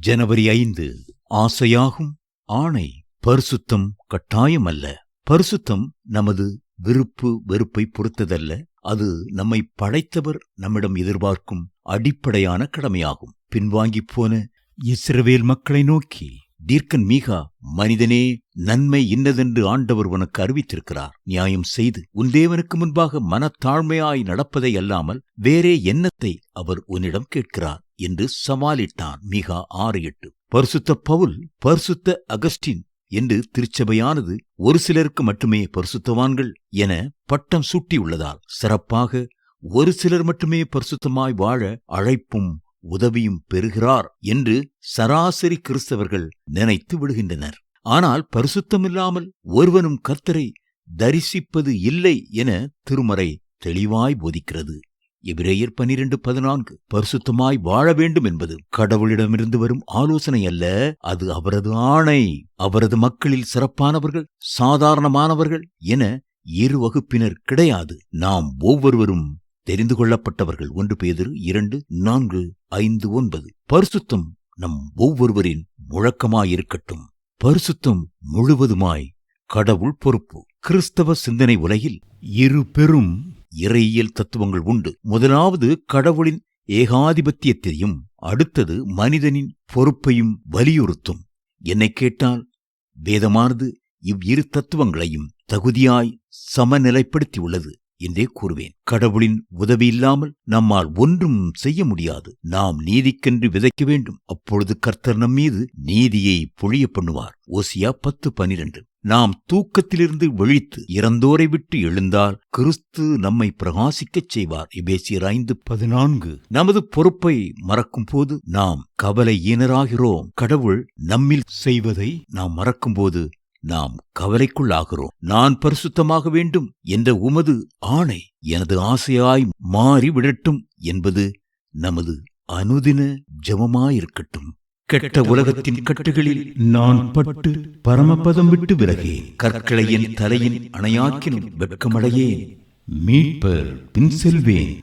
ஜனவரி ஐந்து. ஆசையாகும் ஆணை பரிசுத்தம் கட்டாயமல்ல. பரிசுத்தம் நமது விருப்பு வெறுப்பை பொறுத்ததல்ல. அது நம்மை படைத்தவர் நம்மிடம் எதிர்பார்க்கும் அடிப்படையான கடமையாகும். பின்வாங்கிப் போன இஸ்ரவேல் மக்களை நோக்கி தீர்க்கன் மீகா மனிதனே நன்மை இன்னதென்று ஆண்டவர் உனக்கு அறிவித்திருக்கிறார். நியாயம் செய்து உன் தேவனுக்கு முன்பாக மனத்தாழ்மையாய் நடப்பதை அல்லாமல் வேறே எண்ணத்தை அவர் உன்னிடம் கேட்கிறார் என்று சவாலிட்டான் மீகா ஆறு எட்டு. பரிசுத்த பவுல் பரிசுத்த அகஸ்டின் என்று திருச்சபையானது ஒரு சிலருக்கு மட்டுமே பரிசுத்தவான்கள் என பட்டம் சூட்டியுள்ளதால் சிறப்பாக ஒரு சிலர் மட்டுமே பரிசுத்தமாய் வாழ அழைப்பும் உதவியும் பெறுகிறார் என்று சராசரி கிறிஸ்தவர்கள் நினைத்து விடுகின்றனர். ஆனால் பரிசுத்தமில்லாமல் ஒருவனும் கர்த்தரை தரிசிப்பது இல்லை என திருமறை தெளிவாய் போதிக்கிறது. எபிரேயர் பனிரெண்டு பதினான்கு பரிசுத்தமாய் வாழ வேண்டும் என்பது கடவுளிடமிருந்து வரும் ஆலோசனை அல்ல அது அவரது ஆணை அவரது மக்களில் சிறப்பானவர்கள் சாதாரணமானவர்கள் என இரு வகுப்பினர் கிடையாது. நாம் ஒவ்வொருவரும் தெரிந்து கொள்ளப்பட்டவர்கள் ஒன்று பேதிரு இரண்டு நான்கு ஐந்து ஒன்பது. பரிசுத்தம் நம் ஒவ்வொருவரின் முழக்கமாயிருக்கட்டும். பரிசுத்தம் முழுவதுமாய் கடவுள் பொறுப்பு. கிறிஸ்தவ சிந்தனை உலகில் இரு பெரும் இறையியல் தத்துவங்கள் உண்டு. முதலாவது கடவுளின் ஏகாதிபத்தியத்தையும் அடுத்தது மனிதனின் பொறுப்பையும் வலியுறுத்தும். என்னை கேட்டால் வேதமானது இவ்விரு தத்துவங்களையும் தகுதியாய் சமநிலைப்படுத்தியுள்ளது. என்றே கூறுவேன். கடவுளின் உதவி இல்லாமல் நம்மால் ஒன்றும் செய்ய முடியாது. நாம் நீதிக்கென்று விதைக்க வேண்டும். அப்பொழுது கர்த்தர் நம்மீது நீதியை பொழிய பண்ணுவார். ஓசியா பத்து பனிரெண்டு. நாம் தூக்கத்திலிருந்து விழித்து இறந்தோரை விட்டு எழுந்தால் கிறிஸ்து நம்மை பிரகாசிக்கச் செய்வார். எபேசியர் ஐந்து பதினான்கு. நமது பொறுப்பை மறக்கும் போது நாம் கவலை ஈனராகிறோம் கடவுள் நம்மில் செய்வதை நாம் மறக்கும்போது நாம் கவலைக்குள்ளாகிறோம். நான் பரிசுத்தமாக வேண்டும் என்ற உமது ஆணை எனது ஆசையாய் மாறிவிடட்டும் என்பது நமது அனுதின ஜபமாயிருக்கட்டும். கெட்ட உலகத்தின் கட்டுகளில் நான் பட்டு பரமபதம் விட்டு விலகேன் கற்களை என் தலையின் அணையாக்கினும் வெட்கமடையேன். மீட்பர் பின் செல்வேன்.